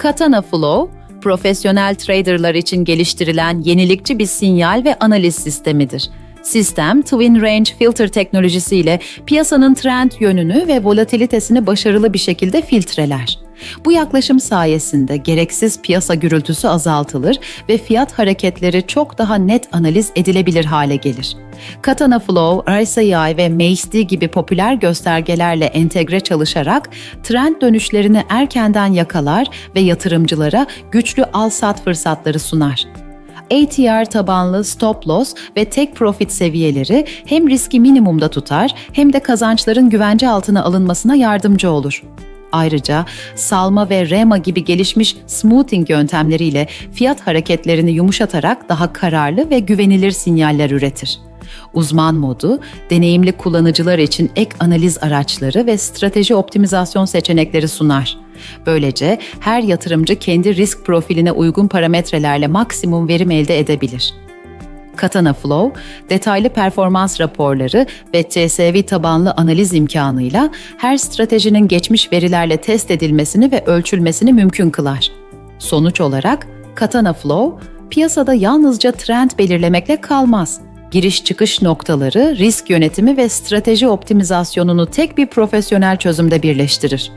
Katana Flow, profesyonel traderlar için geliştirilen yenilikçi bir sinyal ve analiz sistemidir. Sistem, Twin Range Filter teknolojisiyle piyasanın trend yönünü ve volatilitesini başarılı bir şekilde filtreler. Bu yaklaşım sayesinde gereksiz piyasa gürültüsü azaltılır ve fiyat hareketleri çok daha net analiz edilebilir hale gelir. Katana Flow, RSI ve MACD gibi popüler göstergelerle entegre çalışarak trend dönüşlerini erkenden yakalar ve yatırımcılara güçlü al-sat fırsatları sunar. ATR tabanlı stop loss ve take profit seviyeleri hem riski minimumda tutar hem de kazançların güvence altına alınmasına yardımcı olur. Ayrıca salma ve rema gibi gelişmiş smoothing yöntemleriyle fiyat hareketlerini yumuşatarak daha kararlı ve güvenilir sinyaller üretir. Uzman modu, deneyimli kullanıcılar için ek analiz araçları ve strateji optimizasyon seçenekleri sunar. Böylece her yatırımcı kendi risk profiline uygun parametrelerle maksimum verim elde edebilir. Katana Flow, detaylı performans raporları ve TSV tabanlı analiz imkanıyla her stratejinin geçmiş verilerle test edilmesini ve ölçülmesini mümkün kılar. Sonuç olarak Katana Flow, piyasada yalnızca trend belirlemekle kalmaz. Giriş çıkış noktaları, risk yönetimi ve strateji optimizasyonunu tek bir profesyonel çözümde birleştirir.